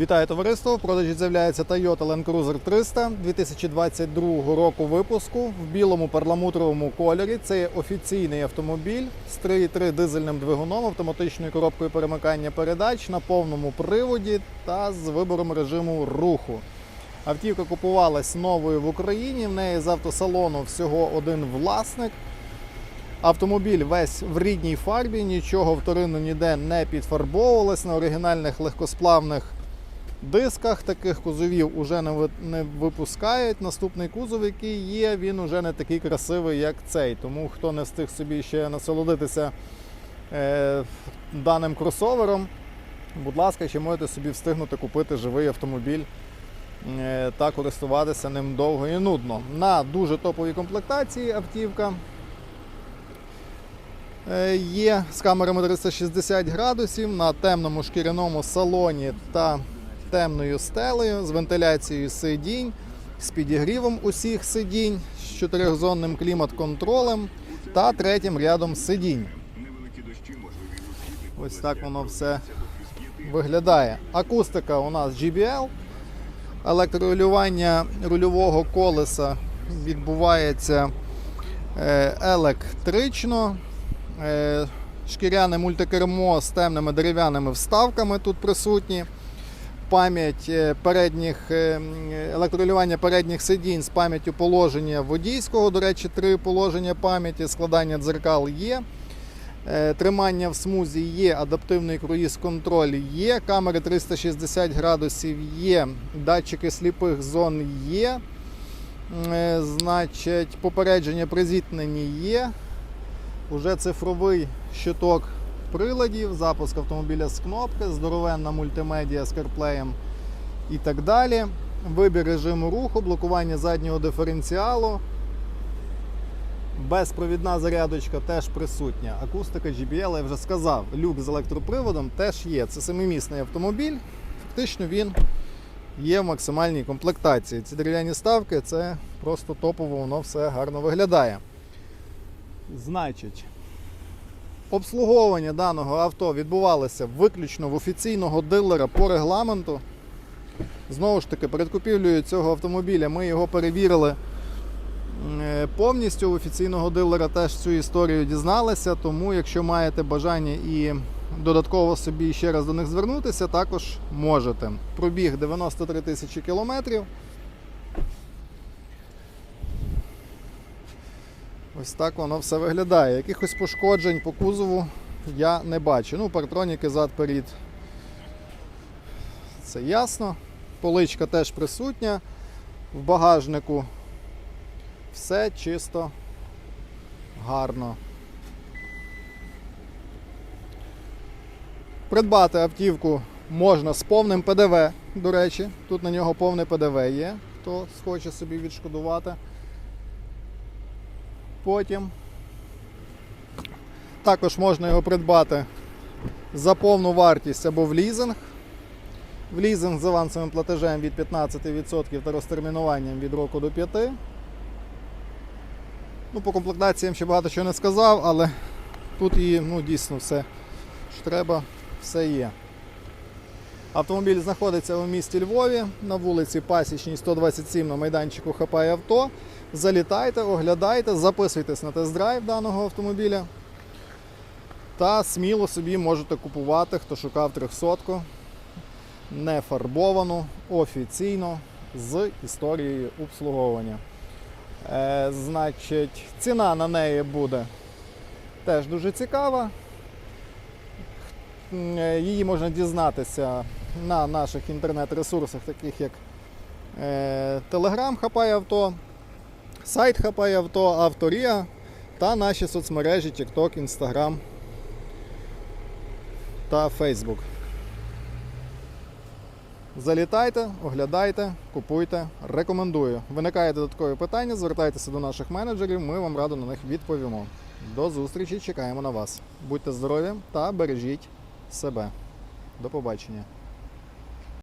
Вітаю товариство! В продажі з'являється Toyota Land Cruiser 300 2022 року випуску в білому перламутровому кольорі. Це є офіційний автомобіль з 3,3 дизельним двигуном, автоматичною коробкою перемикання передач на повному приводі та з вибором режиму руху. Автівка купувалась новою в Україні. В неї з автосалону всього один власник. Автомобіль весь в рідній фарбі, нічого вторинно ніде не підфарбовувалось на оригінальних легкосплавних дисках. Таких кузовів уже не випускають. Наступний кузов, який є, він уже не такий красивий, як цей. Тому хто не встиг собі ще насолодитися е, даним кросовером, будь ласка, ще можете собі встигнути купити живий автомобіль е, та користуватися ним довго і нудно. На дуже топовій комплектації автівка. Е, Є з камерами 360 градусів на темному шкіряному салоні та темною стелею з вентиляцією сидінь, з підігрівом усіх сидінь, з чотирьохзонним клімат-контролем та третім рядом сидінь. Ось так воно все виглядає. Акустика у нас GBL. Електрорегулювання рульового колеса відбувається е, електрично. Е, Шкіряне мультикермо з темними дерев'яними вставками тут присутні. Пам'ять е, передніх е, електролювання передніх сидінь з пам'яттю положення водійського. До речі, три положення пам'яті, складання дзеркал є. Е, Тримання в смузі є, адаптивний круїз-контроль є, камери 360 градусів є, датчики сліпих зон є. Значить, попередження при зіткненні є. Уже цифровий щиток приладів, запуск автомобіля з кнопки, здоровенна мультимедіа з CarPlay і так далі. Вибір режиму руху, блокування заднього диференціалу. Безпровідна зарядочка теж присутня. Акустика JBL, я вже сказав, люк з електроприводом теж є. Це семимісний автомобіль. Фактично він є в максимальній комплектації. Ці дерев'яні ставки це просто топово, воно все гарно виглядає. Значить, обслуговування даного авто відбувалося виключно в офіційного дилера по регламенту. Знову ж таки, перед купівлею цього автомобіля ми його перевірили е, повністю. У офіційного дилера теж цю історію дізналися. Тому, якщо маєте бажання і додатково собі ще раз до них звернутися, також можете. Пробіг 93 тисячі кілометрів. Ось так воно все виглядає. Якихось пошкоджень по кузову я не бачу. Ну, партроніки зад перед. Це ясно. Поличка теж присутня. В багажнику все чисто гарно. Придбати автівку можна з повним ПДВ, до речі. Тут на нього повне ПДВ є, хто схоче собі відшкодувати. Потім також можна його придбати за повну вартість або в лізинг. В лізинг з авансовим платежем від 15% та розтермінуванням від року до 5. Ну, по комплектаціям ще багато чого не сказав, але тут і ну, дійсно все, що треба, все є. Автомобіль знаходиться у місті Львові на вулиці Пасічній 127 на майданчику Хапай авто. Залітайте, оглядайте, записуйтесь на тест-драйв даного автомобіля. Та сміло собі можете купувати, хто шукав 300 не фарбовану, офіційно з історією обслуговування. Е, значить, ціна на неї буде теж дуже цікава. Е, Її можна дізнатися на наших інтернет-ресурсах, таких як е, Telegram Хапай Авто, сайт Хапай Авто, Авторія та наші соцмережі TikTok, Instagram та Facebook. Залітайте, оглядайте, купуйте, рекомендую. Виникає додаткові питання, звертайтеся до наших менеджерів, ми вам радо на них відповімо. До зустрічі, чекаємо на вас. Будьте здорові та бережіть себе. До побачення.